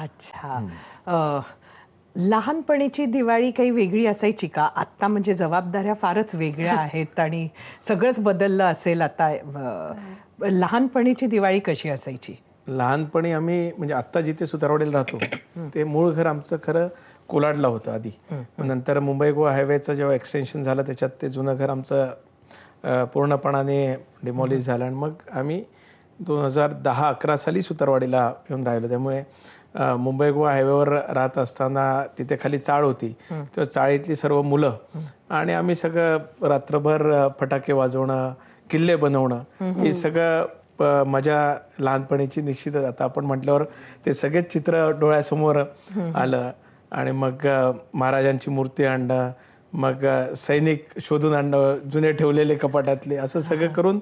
अच्छा. लहानपणीची दिवाळी काही वेगळी असायची का? आत्ता म्हणजे जबाबदाऱ्या फारच वेगळ्या आहेत आणि सगळंच बदललं असेल आता अ, लहानपणीची दिवाळी कशी असायची? लहानपणी आम्ही म्हणजे आत्ता जिथे सुतारवाडीला राहतो ते मूळ घर आमचं खरं कोलाडला होतं आधी. नंतर मुंबई गोवा हायवेचं जेव्हा एक्सटेन्शन झालं त्याच्यात ते जुनं घर आमचं पूर्णपणाने डिमॉलिश झालं आणि मग आम्ही दोन हजार दहा अकरा साली सुतारवाडीला येऊन राहिलो. त्यामुळे मुंबई गोवा हायवेवर राहत असताना तिथे खाली चाळ होती. तेव्हा चाळीतली सर्व मुलं आणि आम्ही सगळं रात्रभर फटाके वाजवणं किल्ले बनवणं हे सगळं मजा लहानपणीची निश्चितच आता आपण म्हटल्यावर ते सगळेच चित्र डोळ्यासमोर आलं. आणि मग महाराजांची मूर्ती आणणं मग सैनिक शोधून आणणं जुने ठेवलेले कपाटातले असं सगळं करून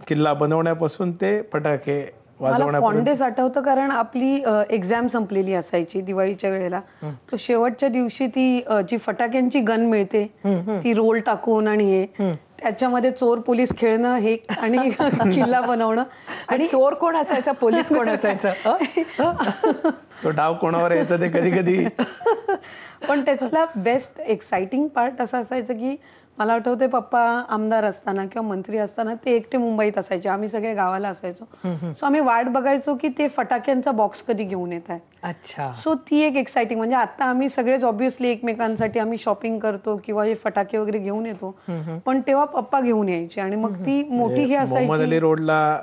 किल्ला बनवण्यापासून ते फटाके वाजवण्यापर्यंत. फॉन्डेस आठवतं कारण आपली एक्झाम संपलेली असायची दिवाळीच्या वेळेला. तो शेवटच्या दिवशी ती जी फटाक्यांची गन मिळते ती रोल टाकून आणि हे त्याच्यामध्ये चोर पोलीस खेळणं हे आणि किल्ला बनवणं आणि चोर कोण असायचा? पोलीस कोण असायचं? तो डाव कोणावर यायचा ते कधी कधी? पण त्यातला बेस्ट एक्साइटिंग पार्ट असं असायचं की मला आठवते पप्पा आमदार असताना किंवा मंत्री असताना ते एकटे मुंबईत असायचे. आम्ही सगळे गावाला असायचो. सो आम्ही वाट बघायचो की ते फटाक्यांचा बॉक्स कधी घेऊन येत आहे. अच्छा. सो ती एक एक्साइटिंग म्हणजे आता आम्ही सगळेच ऑब्व्हियसली एकमेकांसाठी आम्ही शॉपिंग करतो किंवा हे फटाके वगैरे घेऊन येतो. पण तेव्हा पप्पा घेऊन यायचे आणि मग ती मोठी ही असायची. रोडला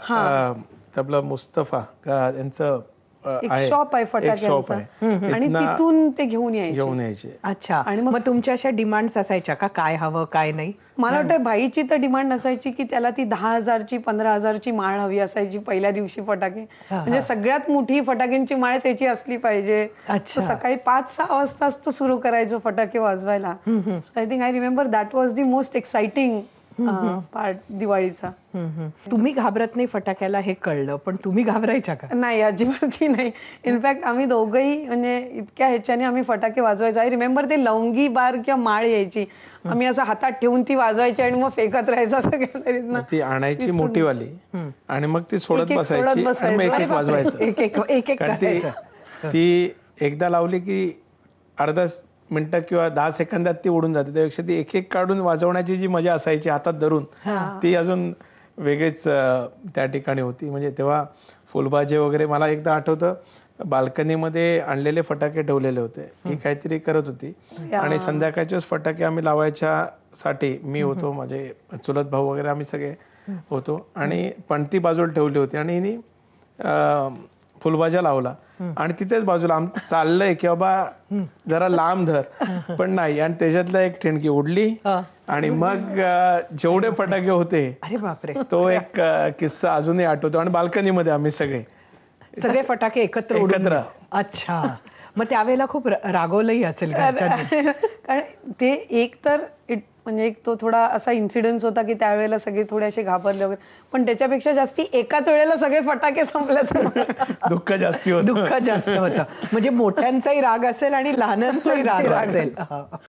आपलं मुस्तफा का यांचं अ, एक आहे. शॉप आहे. एक शॉप फटाक्यांचा. आहे. आणि तिथनं ते घेऊन यायचे. घेऊन यायचे. अच्छा. आणि मग- तुमच्या अशा डिमांड्स असायच्या का? काय हवं काय नाही? मला वाटतं भाईची तर डिमांड असायची की त्याला ती दहा हजारची पंधरा हजारची माळ हवी असायची पहिल्या दिवशी फटाके. हा, म्हणजे सगळ्यात मोठी फटाक्यांची माळ त्याची असली पाहिजे. सकाळी पाच सहा वाजताच तो सुरू करायचो फटाके वाजवायला. I think I remember that was the most exciting part दिवाळीचा. तुम्ही घाबरत नाही फटाक्याला हे कळलं पण तुम्ही घाबरायच्या का नाही अजिबातही नाही इनफॅक्ट आम्ही दोघंही म्हणजे इतक्या ह्याच्याने आम्ही फटाके वाजवायचो आय रिमेंबर ते लवंगी बार किंवा माळ यायची आम्ही असं हातात ठेवून ती वाजवायची आणि मग फेकत राहायचा सगळ्या तऱ्हेतनं. ती आणायची विसरून- मोठीवाली आणि मग ती सोडत बसायची. एक एक. वाजवायचं एक एक एक एक कारण ती करायचं. ती एकदा लावली की अर्धा मिनिटं किंवा दहा सेकंदात ती उडून जाते. त्यापेक्षा ती एक एक काढून वाजवण्याची जी मजा असायची हातात धरून ती अजून वेगळीच त्या ठिकाणी होती. म्हणजे तेव्हा फुलभाजे वगैरे मला एकदा आठवतं बाल्कनीमध्ये आणलेले फटाके ठेवलेले होते. ती काहीतरी करत होती. आणि संध्याकाळचेच फटाके आम्ही लावायच्या साठी मी होतो माझे चुलत भाऊ वगैरे आम्ही सगळे होतो. आणि पणती बाजूला ठेवली होती. आणि हिने फुलभाज्या लावला. आणि तिथेच बाजूला आम चाललंय की बाबा जरा लांब धर. पण नाही. आणि त्याच्यातलं एक ठिणगी उडली. हा. आणि मग जेवढे फटाके होते अरे बापरे. तो एक किस्सा अजूनही आठवतो. आणि बाल्कनीमध्ये आम्ही सगळे. सगळे फटाके एकत्र उडून एकत्र. अच्छा. मग त्यावेळेला खूप रागवलंही असेल कारण ते एक तर it- म्हणजे एक तो थोडा असा इन्सिडेन्स होता की त्यावेळेला सगळे थोडे असे घाबरले वगैरे. पण त्याच्यापेक्षा जास्ती एकाच वेळेला सगळे फटाके संपल्याचं दुःख जास्ती होतं. दुःख जास्त होतं. म्हणजे मोठ्यांचाही राग असेल आणि लहानांचाही राग असेल.